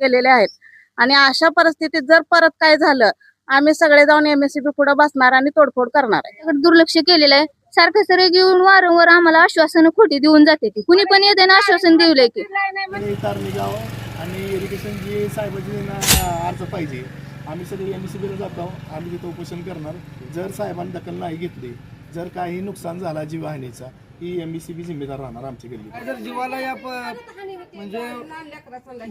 गेलेले आहेत. आणि अशा परिस्थितीत जर परत काय झालं आम्ही सगळे जाऊन एमएससीबी पुढे बसणार आणि तोडफोड करणार आहे. दुर्लक्ष केलेलं आहे. सारखं सर घेऊन वारंवार आम्हाला आश्वासन खोटी देऊन जाते ती. कुणी पण येते ना आश्वासन देऊलंय की. हे आणि इरिगेशन जी साहेबाची अर्ज पाहिजे आम्ही सगळे एम सी बीला जातो आम्ही तिथं उपोषण करणार. जर साहेबांनी दखल नाही घेतली जर काही नुकसान झाला जीवहानीचा ही एम सी बी जिम्मेदार राहणार आमच्या गल्ली. काय जर जीवाला या प- म्हणजे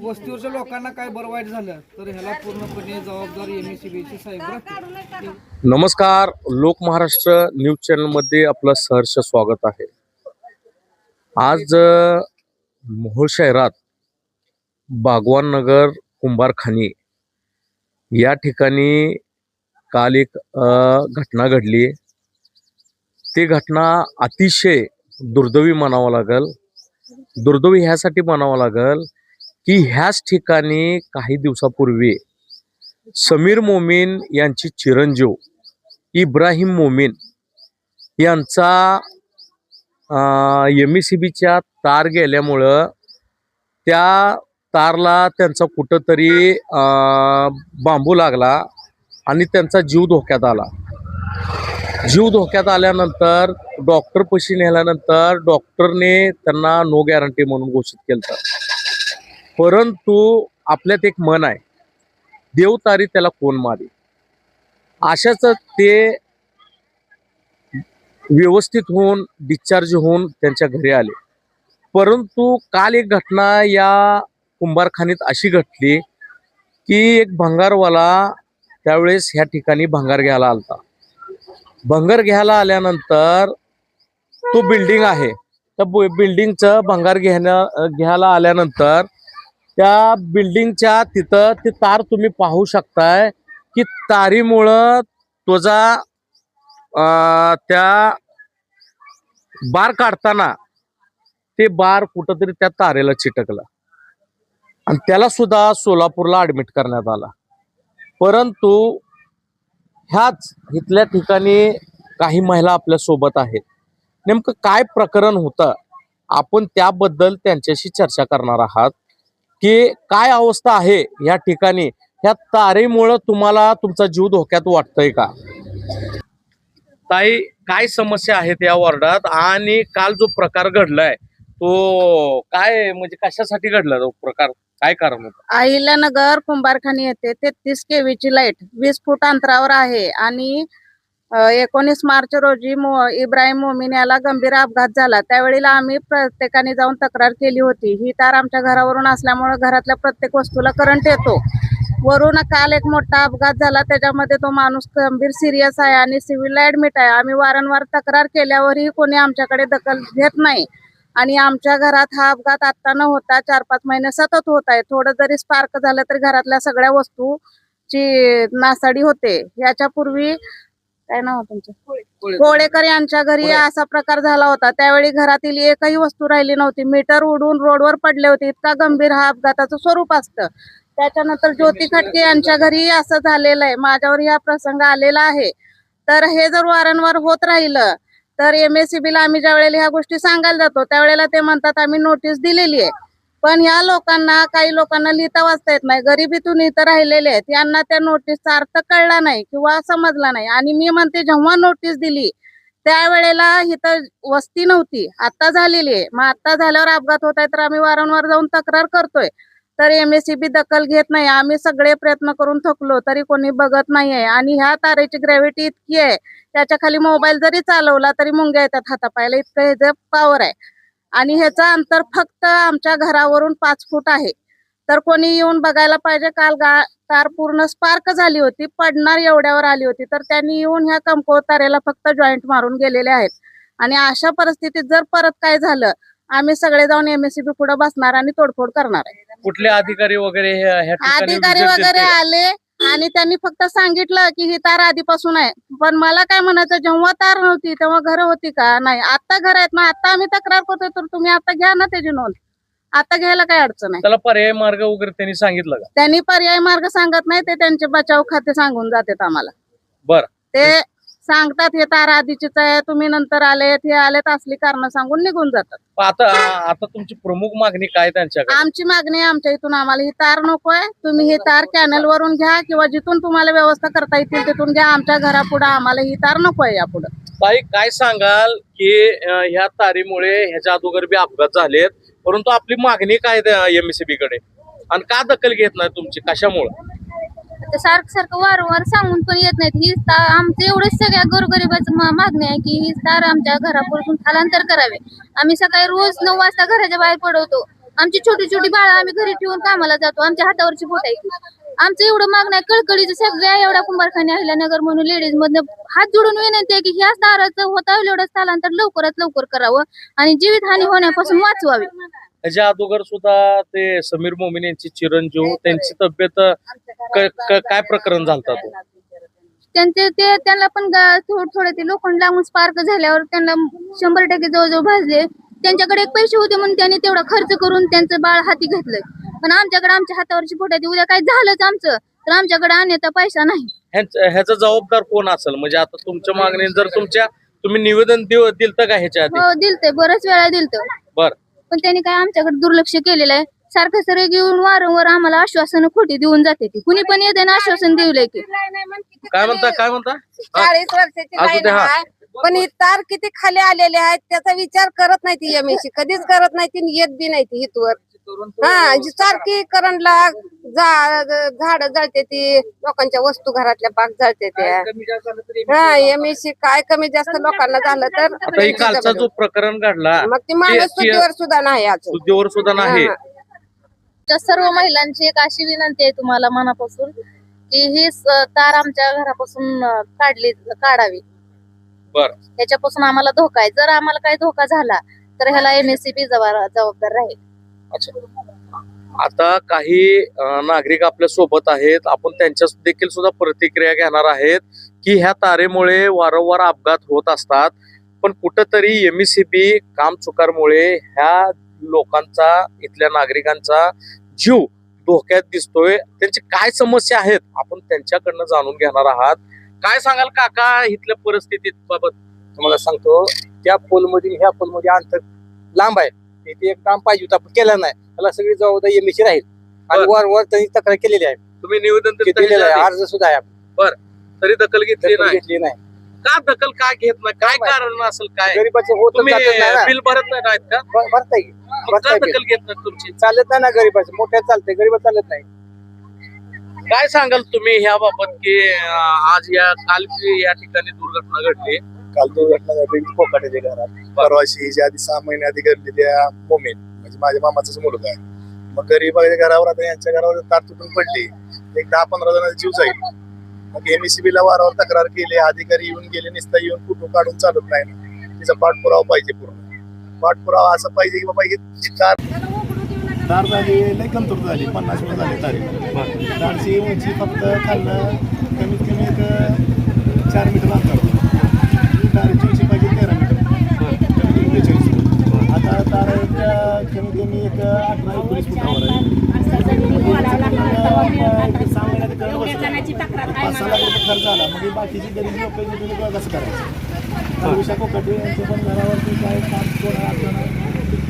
वस्तीवरच्या लोकांना काय बरं वाईट झालं तर ह्याला पूर्णपणे जबाबदारी एम एस सी साहेब राहतील. नमस्कार लोक महाराष्ट्र न्यूज चॅनलमध्ये आपलं सहर्ष स्वागत आहे. आज अ, मोहोळ शहरात बागवान नगर कुंभारखानी या ठिकाणी काल एक अ, घटना घडली. ती घटना अतिशय दुर्दैवी म्हणावं लागल. दुर्दैवी ह्यासाठी म्हणावं लागल की ह्याच ठिकाणी काही दिवसापूर्वी समीर मोमीन यांची चिरंजीव इब्राहिम मोमीन यांचा एम ई सी बीच्या तार गेल्यामुळं त्या तारला त्यांचा कुठंतरी बांबू लागला आणि त्यांचा जीव धोक्यात आला. जीव धोक्यात आल्यानंतर डॉक्टर पशी नेल्यानंतर डॉक्टरने त्यांना नो गॅरंटी म्हणून घोषित केलं परंतु आपल्यात एक मन आहे. देव तारी त्याला कोण मारे? अशाच ते व्यवस्थित होऊन डिस्चार्ज होऊन त्यांच्या घरी आले. परंतु काल एक घटना या कुंभारखानीत अशी घडली की एक भंगारवाला त्यावेळेस ह्या ठिकाणी भंगार घ्यायला आलता. भंगार घ्यायला आल्यानंतर तो बिल्डिंग आहे. त्या बिल्डिंगचं भंगार घेण्या घ्यायला आल्यानंतर त्या बिल्डिंगच्या तिथं ती तार तुम्ही पाहू शकताय की तारीमुळं तुझा त्या बार काढताना ते बार कुठंतरी त्या तारेला चिटकलं. आणि त्याला सुद्धा सोलापूरला ऍडमिट करण्यात आला. परंतु ह्याच इथल्या ठिकाणी काही महिला आपल्यासोबत आहेत. नेमकं काय प्रकरण होतं? आपण त्याबद्दल त्यांच्याशी चर्चा करणार आहात. की काय अवस्था आहे या ठिकाणी? ह्या तारेमुळं तुम्हाला तुमचा जीव धोक्यात वाटतोय का? ताई काय समस्या आहेत या वॉर्डात? आणि काल जो प्रकार घडलाय तो काय म्हणजे कशासाठी घडला तो प्रकार? काय कारण होतं? अहिल्यानगर कुंभारखानी येथे तेहतीस केवीची लाइट वीस फूट अंतरावर आहे आणि एकोणीस मार्च रोजी मो इब्राहिम मोमीन याला गंभीर अपघात झाला. त्यावेळेला आम्ही प्रत्येकाने जाऊन तक्रार केली होती. ही तार आमच्या घरावरून असल्यामुळे घरातल्या प्रत्येक वस्तूला करंट येतो. वरून काल एक मोठा अपघात झाला. त्याच्यामध्ये तो माणूस गंभीर सिरियस आहे आणि सिव्हिलला ऍडमिट आहे. आम्ही वारंवार तक्रार केल्यावरही कोणी आमच्याकडे दखल घेत नाही. आणि आमच्या घरात हा अपघात आता न होता चार पाच महिने सतत होत आहे. थोडं जरी स्पार्क झालं तरी घरातल्या सगळ्या वस्तूची नासाडी होते. याच्यापूर्वी काय नाव तुमचं? कोळेकर. यांच्या घरी असा प्रकार झाला होता. त्यावेळी घरातील एकही वस्तू राहिली नव्हती. मीटर उडून रोडवर पडले होते. इतका गंभीर हा अपघाताचं स्वरूप असतं. त्याच्यानंतर ज्योती खटके यांच्या घरी असं झालेलं आहे. माझ्यावर हा प्रसंग आलेला आहे. तर हे जर वारंवार होत राहिलं तर एम एस सी ला आम्ही ज्या वेळेला ह्या गोष्टी सांगायला जातो त्यावेळेला ते म्हणतात आम्ही नोटीस दिलेली आहे. पण ह्या लोकांना काही लोकांना लिहिता वाचता येत नाही. गरिबीतून इथं राहिलेले आहेत यांना त्या नोटीसचा अर्थ कळला नाही किंवा समजला नाही. आणि मी म्हणते जेव्हा नोटीस दिली त्यावेळेला इथं वस्ती नव्हती. आता झालेली आहे. मग आता झाल्यावर अपघात होत आहे तर आम्ही वारंवार जाऊन तक्रार करतोय. तर एमएससीबी दखल घेत नाही. आम्ही सगळे प्रयत्न करून थकलो तरी कोणी बघत नाहीये. आणि ह्या तारेची ग्रॅव्हिटी इतकी आहे त्याच्याखाली मोबाईल जरी चालवला तरी मुंग्या येतात हातापायला. इतकं ह्याचं पॉवर आहे. आणि ह्याचं अंतर फक्त आमच्या घरावरून पाच फूट आहे. तर कोणी येऊन बघायला पाहिजे काल गा तार पूर्ण स्पार्क झाली होती पडणार एवढ्यावर आली होती. तर त्यांनी येऊन ह्या कमकुवत तारेला फक्त जॉईंट मारून गेलेले आहेत. आणि अशा परिस्थितीत जर परत काय झालं आम्ही सगळे जाऊन एमएससीबी पुढे बसणार आणि तोडफोड करणार आहे. कुठले अधिकारी वगैरे ह्या ह्या ठिकाणी अधिकारी visit वगैरे देते? आले आणि त्यांनी फक्त सांगितलं की ही तार आधीपासून आहे. पण मला काय म्हणायचं जेव्हा तार नव्हती तेव्हा घर होती का? नाही आता घर आहेत. ना आता आम्ही तक्रार करतोय तर तुम्ही आता घ्या ना त्याची नोंद. आता घ्यायला काय अडचण आहे? त्याला पर्याय मार्ग वगैरे त्यांनी सांगितलं का? त्यांनी पर्याय मार्ग सांगत नाही ते त्यांचे बचाव खाते सांगून जातात आम्हाला. बर. ते सांगतात हे तार आधीचीच आहे तुम्ही नंतर आलेत हे आलेत असली कारण सांगून निघून जातात. आता आता तुमची प्रमुख मागणी काय त्यांच्याकडे? आमची मागणी आहे आमच्या इथून आम्हाला ही तार नकोय तुम्ही ही तार कॅनल वरून घ्या किंवा जिथून तुम्हाला व्यवस्था करता येतील तिथून घ्या. आमच्या घरापुढे आम्हाला ही तार नकोय यापुढे. ताई काय सांगाल की अं, ह्या तारीमुळे ह्याच्या अगोदर बी अपघात झालेत परंतु आपली मागणी काय एमएससीबी कडे? आणि का दखल घेत नाही तुमची? कशामुळे? सारखं सारखं वारंवार सांगून पण येत नाहीत. ही तार आमचं एवढंच सगळ्या गोरगरिबाचं मा- मागणी आहे की ही तार आमच्या घरापासून स्थलांतर करावे. आम्ही सकाळी रोज नऊ वाजता घराच्या बाहेर पडवतो. आमची छोटी छोटी बाळ आम्ही घरी ठेवून कामाला जातो. आमच्या हातावरची बोट आहे ती. आमचं एवढं मागणं आहे. कळकळीचं सगळ्या एवढ्या कुंभारखाने अहिल्यानगर म्हणून लेडीज मधनं हात जोडून विनंती आहे की ह्याच दाराचं होता होईल एवढं स्थलांतर लवकरात लवकर करावं आणि जीवितहानी होण्यापासून वाचवावी. ह्याच्या अगोदर सुद्धा ते समीर मोमीन यांची चिरंजीव त्यांची तब्येत क- क- काय प्रकरण झालता तो त्यांचे ते त्यांना पण गा- थोडं थोडं ते लोखंड लागून स्पार्क झाल्यावर त्यांना शंभर टक्के जवळजवळ भाजले. त्यांच्याकडे एक पैसे होते म्हणून त्यांनी तेवढा खर्च करून त्यांचं बाळ हाती घेतलंय. पण आमच्याकडे आमच्या हातावरची पोटाची उद्या काय झालंच आमचं? तर आमच्याकडे अन्यथा पैसा नाही. ह्यांच- ह्याचा जबाबदार कोण असेल? म्हणजे आता तुमच्या मागणी जर तुमच्या तुम्ही निवेदन दिलतं का ह्याच्या आधी? हो दिलतंय. बऱ्याच वेळा दिलतं. बर. पण त्यांनी काय आमच्याकडे दुर्लक्ष केलेलं आहे. सारखं सर घेऊन वारंवार आम्हाला आश्वासन खोटी देऊन जाते ती. कुणी पण येते ना आश्वासन देऊलंय की. काय म्हणता काय म्हणता. चाळीस वर्षाची असू लाईन दे, हा. आहे पण ही तार किती खाली आलेले आहेत त्याचा विचार करत नाही ती एमएसी कधीच करत नाही ती येत बी नाही ती हितवर हा जी सारखी करंटला झाड जळते ती लोकांच्या वस्तू घरातल्या पाक जळते त्या. कमी जास्त झालं तरी हा एमएसी काय कमी जास्त लोकांना झालं तर आता ही कालचा जो प्रकरण घडला मग ती माणूस ते- सुट्टीवर सुद्धा नाही अजून. सुद्धीवर सुद्धा नाही. हा. आमच्या सर्व महिलांची एक अशी विनंती आहे तुम्हाला मनापासून की ही स- तार आमच्या घरापासून अं, काढली काढावी. बर. त्याच्यापासून आम्हाला धोका आहे. जर आम्हाला काही धोका झाला तर ह्याला एमएससीबी जबाबदार राहील. अच्छा. आता काही नागरिक आपल्यासोबत आहेत. आपण त्यांच्या देखील सुद्धा प्रतिक्रिया घेणार आहेत की ह्या तारेमुळे वारंवार अपघात होत असतात. पण कुठंतरी एमईसीबी काम चुकारमुळे ह्या लोकांचा इथल्या नागरिकांचा जीव धोक्यात दिसतोय. त्यांची काय समस्या आहेत आपण त्यांच्याकडनं जाणून घेणार आहात. काय सांगाल काका इथल्या परिस्थितीत बाबत तुम्हाला सांगतो त्या पोलमधील ह्या पोलमध्ये अंतर लांब आहे. तिथे एक काम पाहिजे होतं आपण केलं नाही. त्याला सगळी जबाबदारी एमएसची राहील. आणि बरं. वर वर त्यांनी तक्रार केलेली आहे. तुम्ही निवेदन ते दिलं दिलेलं आहे. अर्ज सुद्धा आहे आधी? तरी दखल घेतली दखल नाही. घेतली नाही. का दखल का घेत नाही? काय? कारण असेल काय? गरीबाचं होत तुम्ही नाही ना. बिल भरत नाही आहेत का? भ- भरताय की? मग का. दखल घेत नाही तुमची? चालत नाही ना गरीबाचं. मोठ्या चालतंय. गरीबात चालत नाही. काय सांगाल तुम्ही ह्या बाबत की अं, आज या काल जी या ठिकाणी दुर्घटना घडली? काल दुर्घटना झाली कोकाटेच्या घरात. परवाशी हिच्या आधी सहा महिने आधी घडलेल्या मोमेन म्हणजे माझ्या मामाचाच मुलगा आहे. मग गरीबाच्या घरावर आता यांच्या घरावर तार तुटून पडली एक दहा पंधरा जणांचा जीव जाईल. मग एमएससीबी ला वारंवार तक्रार केली अधिकारी येऊन गेले नुसता येऊन कुठून काढून चालत नाही. तिचा पाठपुरावा पाहिजे पूर्ण. पाठपुरावा असं पाहिजे की बाबा ही जी तार तार झाली लय कमतूर झाली पन्नास मिनिट झाले तारी तारची उंची फक्त खाल्लं कमीत कमी एक चार मीटर अंतर. उंची पाहिजे तेरा मीटर. कमीत कमी बेचाळीस फूट. आता तार एक कमीत कमी एक अठरा एकोणीस फुटावर आहे. एक सहा महिन्यात कळलं बसलं. पाच सहा लाख रुपये खर्च झाला मग हे बाकीची गरीब लोक लोक कसं करायचं हरविशा कोकाटे यांच्या पण घरावरती काय काम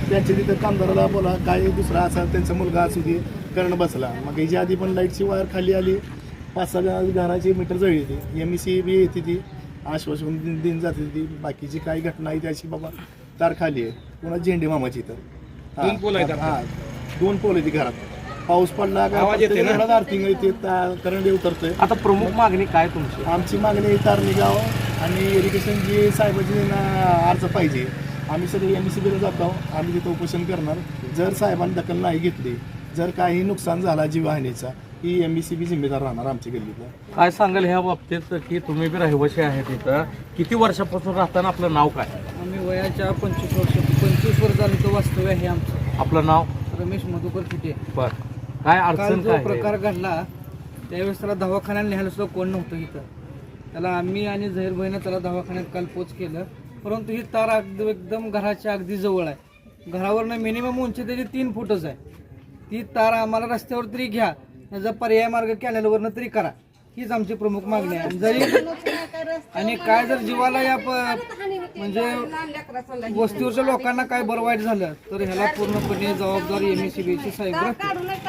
त्यांच्या तिथं कामदाराला बोला काय दुसरा असा त्यांचा मुलगा असू दे करणं बसला. मग याच्या आधी पण लाईटची वायर खाली आली. पाच सहा घराची मीटर जळली ती एम सी बी येते ती. आश्वासन दिन जाते ती. बाकीची काही घटना आहे त्याची बाबा तार खाली आहे. पुन्हा झेंडे मामाची तर दोन पोल आहेत. हा दोन पोल आहे ती घरात. पाऊस पडला का आवाज येते ना? येते करंट उतरतोय. आता प्रमुख मागणी काय तुमची? आमची मागणी तार निघावं आणि इरिगेशन जी साहेबाची ना अर्ज पाहिजे. आम्ही सगळे एम सी बीला जातो. आम्ही तिथं उपोषण करणार. जर साहेबांनी दखल नाही घेतली जर काही नुकसान झाला जीवहानीचा ही एम सी बी जिम्मेदार राहणार आमच्या गल्लीतलं. काय सांगाल ह्या बाबतीत की तुम्ही बी रहिवाशी आहेत इथं. किती वर्षापासून राहताना आपलं नाव काय? आम्ही वयाच्या पंचवीस वर्ष पंचवीस वर्ष झालं तर वास्तव्य आहे आमचं. आपलं नाव? रमेश मधुकर फिटे. बर. काय काल अडचण जो काय प्रकार घडला त्यावेळेस त्याला दवाखान्यात न्यायला सुद्धा कोण नव्हतं इथं. त्याला आम्ही आणि झहीर बहिणी त्याला दवाखान्यात काल पोच केलं. परंतु ही तार अगदी एकदम घराच्या अगदी जवळ आहे. घरावरनं मिनिमम उंची त्याची तीन फुटच आहे. ती तार आम्हाला रस्त्यावर तरी घ्या. जर पर्याय मार्ग कॅनलवरनं तरी करा. हीच आमची प्रमुख मागणी आहे. जरी आणि काय जर जीवाला या प- म्हणजे वस्तीवरच्या लोकांना काय बरं वाईट झालं तर ह्याला पूर्णपणे जबाबदार एम एस सी बीचे साहेब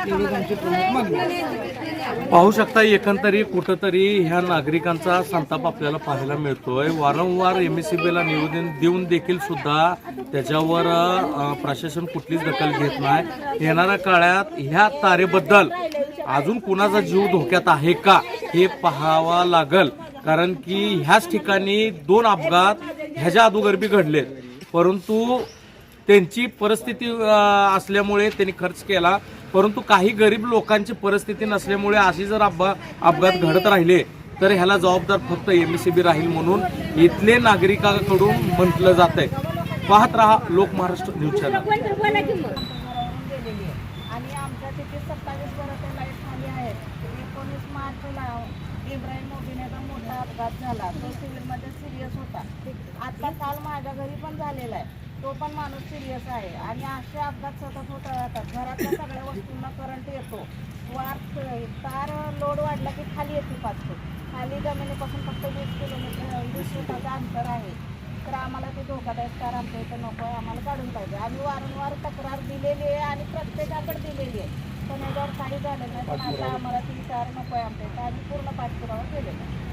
एवढीच आमची प्रमुख मागणी आहे. पाहू शकता एकंदरी कुठंतरी ह्या नागरिकांचा संताप आपल्याला पाहायला मिळतोय. वारंवार एम एस ला निवेदन देऊन देखील सुद्धा त्याच्यावर प्रशासन कुठलीच दखल घेत नाही. येणाऱ्या काळात ह्या तारेबद्दल अजून कुणाचा जीव धोक्यात आहे का हे पाहावा लागल. कारण की ह्याच ठिकाणी दोन अपघात ह्याच्या अगोदर घडले घडलेत. परंतु त्यांची परिस्थिती असल्यामुळे त्यांनी खर्च केला. परंतु काही गरीब लोकांची परिस्थिती नसल्यामुळे अशी जर अपघा अपघात घडत राहिले तर ह्याला जबाबदार फक्त एम सी बी राहील म्हणून इथले नागरिकांकडून म्हटलं जात आहे पाहत राहा लोक महाराष्ट्र न्यूज चॅनल. आणि आमच्या तिथे सत्तावीस वर्ष लाइट खाली आहेत एकोणीस मार्चला इब्राहिम मोबिनेचा मोठा अपघात झाला. तो सिव्हिलमध्ये सिरियस होता. आता काल माझ्या घरी पण झालेला आहे. तो पण माणूस सिरियस आहे. आणि असे अपघात सतत होत राहतात. घरातल्या सगळ्या वस्तूंना करंट येतो. वार तार लोड वाढला की खाली येते पाच फूट खाली जमिनीपासून फक्त वीस किलोमीटर वीस फुटाचं अंतर आहे. तर आम्हाला ते धोकादायक कार आमच्या इथं नको आहे आम्हाला काढून पाहिजे. आम्ही वारंवार तक्रार दिलेली आहे आणि प्रत्येकाकडे दिलेली आहे. पण याच्यावर काही झालं नाही पण आता आम्हाला ती कार नको आहे आमच्या इथं. आम्ही पूर्ण पाठपुरावा केलेला आहे.